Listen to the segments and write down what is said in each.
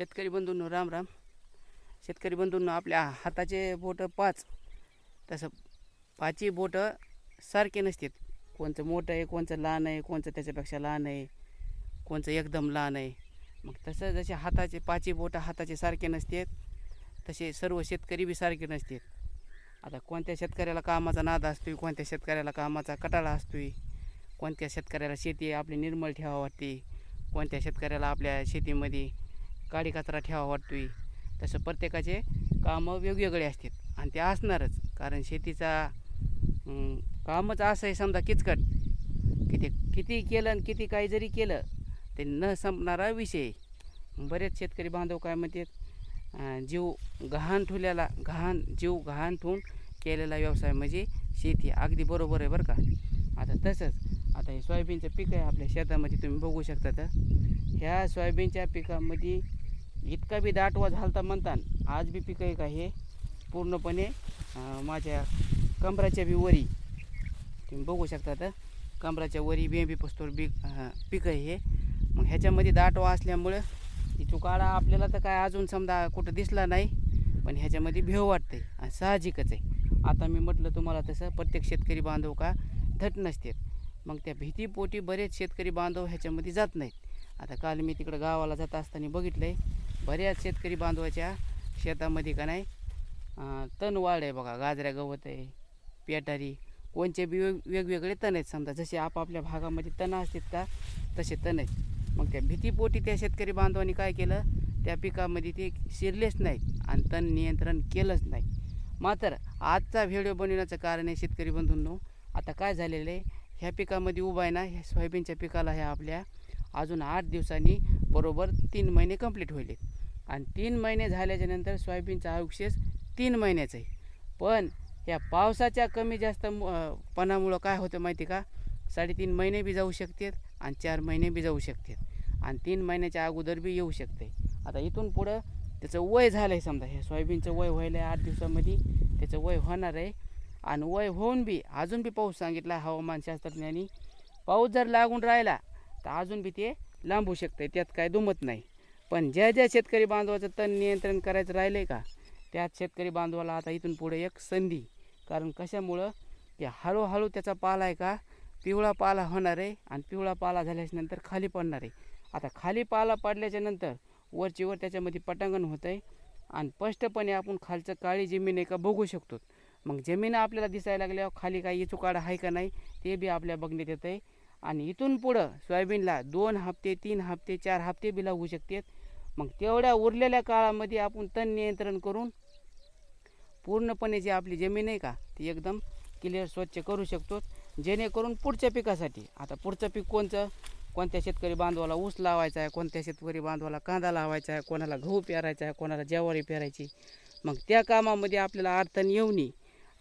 शेतकरी बंधूंनो राम राम. शेतकरी बंधूंनो आपल्या हाताचे बोटं पाच. तसं पाचही बोटं सारखे नसतात कोणचं मोठं आहे कोणचं लहान आहे कोणचं त्याच्यापेक्षा लहान आहे कोणचं एकदम लहान आहे. मग तसं जसे हाताचे पाचही बोटं हाताचे सारखे नसतात तसे सर्व शेतकरी बी सारखे नसतात आता कोणत्या शेतकऱ्याला कामाचा नाद आहे कोणत्या शेतकऱ्याला कामाचा कटाळा असतोय कोणत्या शेतकऱ्याला शेती आपली निर्मळ ठेवा वाटते कोणत्या शेतकऱ्याला आपल्या शेतीमध्ये काडी कचरा ठेवा वाटतोय. तसं प्रत्येकाचे कामं वेगवेगळे असतात आणि ते असणारच. कारण शेतीचा कामच असं आहे समजा किचकट. किती किती केलं आणि किती काही जरी केलं ते न संपणारा विषय बरेच शेतकरी बांधव काय म्हणतात जीव गहाण ठुल्याला गहाण जीव गहाण ठेवून केलेला व्यवसाय म्हणजे शेती. अगदी बरोबर आहे बरं का? आता तसंच आता हे सोयाबीनचं पीक आहे आपल्या शेतामध्ये तुम्ही बघू शकता तर. ह्या सोयाबीनच्या पिकामध्ये इतका बी दाटवा झालता म्हणतात आज बी पिकं आहे. का हे पूर्णपणे माझ्या कमराच्या बी वरी. तुम्ही बघू शकता तर कमराच्या वरी बी पस्तोर बी पिकं आहे हे. मग ह्याच्यामध्ये दाटवा असल्यामुळं इथू काळा आपल्याला तर काय अजून समजा कुठं दिसला नाही पण ह्याच्यामध्ये भेव वाटते आणि साहजिकच आहे. आता मी म्हटलं तुम्हाला तसं प्रत्येक शेतकरी बांधव का धट नसतात. मग त्या भीतीपोटी बरेच शेतकरी बांधव ह्याच्यामध्ये जात नाहीत. आता काल मी तिकडं गावाला जात असताना बघितलं आहे बऱ्याच शेतकरी बांधवाच्या शेतामध्ये का नाही तण वाढ आहे बघा गाजऱ्या गवत आहे पेटारी कोणचे बी वेग वेगवेगळे तण आहेत समजा जसे आपापल्या भागामध्ये तण असतात का तसे तण आहेत. मग त्या भीतीपोटी त्या शेतकरी बांधवांनी काय केलं त्या पिकामध्ये ते शिरलेच नाहीत आणि तण नियंत्रण केलंच नाही. मात्र आजचा व्हिडिओ बनवण्याचं कारण आहे शेतकरी बंधूंनो आता काय झालेलं आहे ह्या पिकामध्ये उभा आहे ना ह्या सोयाबीनच्या पिकाला ह्या आपल्या अजून आठ दिवसांनी बरोबर तीन महिने कंप्लीट होईल. आणि तीन महिने झाल्याच्यानंतर सोयाबीनचं आयुष्यच तीन महिन्याचं आहे. पण या पावसाच्या कमी जास्त मु- पणामुळं काय होतं माहिती का? साडेतीन महिने बी जाऊ शकतात आणि चार महिने बी जाऊ शकतात. आणि तीन महिन्याच्या अगोदर बी येऊ शकते. आता इथून पुढं त्याचं वय झालं आहे समजा हे सोयाबीनचं वय व्हायला आहे आठ दिवसामध्ये त्याचं वय होणार आहे. आणि वय होऊन बी अजून बी पाऊस सांगितला हवामानशास्त्रज्ञांनी पाऊस जर लागून राहिला तर अजून बी ते लांबू शकते त्यात काय दुमत नाही. पण ज्या ज्या शेतकरी बांधवाचं तण नियंत्रण करायचं राहिलं आहे का त्याच शेतकरी बांधवाला आता इथून पुढे एक संधी. कारण कशामुळं? की हळूहळू त्याचा पाला आहे का पिवळा पाला होणार आहे आणि पिवळा पाला झाल्याच्यानंतर खाली पडणार आहे. आता खाली पाला पडल्याच्या नंतर वरची वर त्याच्यामध्ये पटांगण होतं आहे आणि स्पष्टपणे आपण खालचं काळी जमीन आहे का बघू शकतो. मग जमीन आपल्याला दिसायला लागल्यावर खाली काही इचुकाडा आहे का नाही ते बी आपल्या बघण्यात येतं आहे आणि इथून पुढं सोयाबीनला दोन हप्ते तीन हप्ते चार हप्ते बी लागू शकतात. मग तेवढ्या उरलेल्या काळामध्ये आपण तण नियंत्रण करून पूर्णपणे जी आपली जमीन आहे का ती एकदम क्लिअर स्वच्छ करू शकतो. जेणेकरून पुढच्या पिकासाठी आता पुढचं पीक कोणचं कोणत्या शेतकरी बांधवाला ऊस लावायचा आहे कोणत्या शेतकरी बांधवाला कांदा लावायचा आहे कोणाला गहू पेरायचा आहे कोणाला ज्वारी पेरायची. मग त्या कामामध्ये आपल्याला अडचण येऊ नये.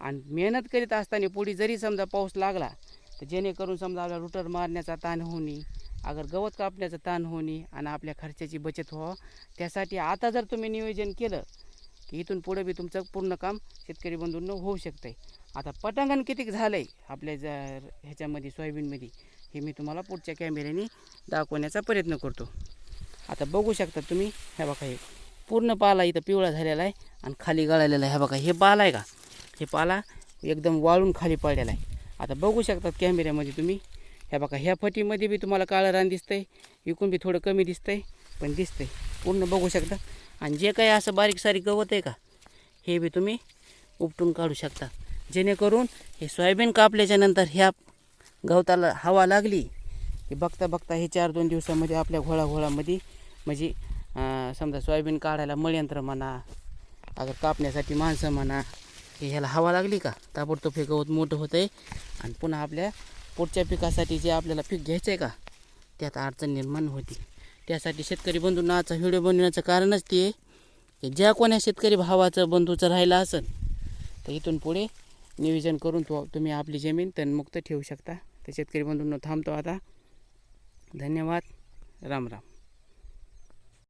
आणि मेहनत करीत असताना पुढे जरी समजा पाऊस लागला तर जेणेकरून समजा आपल्या रुटर मारण्याचा ताण होऊ अगर गवत कापण्याचा ताण होणे आणि आपल्या खर्चाची बचत व्हावं त्यासाठी आता जर तुम्ही नियोजन केलं की इथून पुढं बी तुमचं पूर्ण काम शेतकरी बंधूंना होऊ शकतं आता पटांगण किती झालं आहे आपल्या जर ह्याच्यामध्ये सोयाबीनमध्ये हे मी तुम्हाला पुढच्या कॅमेऱ्याने दाखवण्याचा प्रयत्न करतो. आता बघू शकता तुम्ही ह्या बघा हे पूर्ण पाला इथं पिवळा झालेला आहे आणि खाली गळालेला आहे. ह्या बघा हे पाला आहे का? हे पाला एकदम वाळून खाली पडलेला आहे. आता बघू शकतात कॅमेऱ्यामध्ये तुम्ही. ह्या बघा ह्या फटीमध्ये बी तुम्हाला काळं रान दिसतंय इकून बी थोडं कमी दिसतंय पण दिसतंय. पूर्ण बघू शकता आणि जे काही असं बारीक सारीक गवत आहे का हे बी तुम्ही उपटून काढू शकता. जेणेकरून हे सोयाबीन कापल्याच्या नंतर ह्या गवताला हवा लागली की बघता बघता हे चार दोन दिवसामध्ये आपल्या घोळाघोळामध्ये म्हणजे समजा सोयाबीन काढायला मळयंत्र म्हणा अगर कापण्यासाठी माणसं म्हणा की ह्याला हवा लागली का? ताबडतोब हे गवत मोठं होतं आहे आणि पुन्हा आपल्या पुढच्या पिकासाठी जे आपल्याला पीक घ्यायचं आहे का त्यात अडचण निर्माण होती. त्यासाठी शेतकरी बंधूंना आजचा व्हिडिओ बनवण्याचं कारणच ते आहे की ज्या कोण्या शेतकरी भावाचं बंधूचं राहिलं असेल तर इथून पुढे नियोजन करून तो तुम्ही आपली जमीन तणमुक्त ठेवू शकता. तर शेतकरी बंधूंना थांबतो आता. धन्यवाद. राम राम.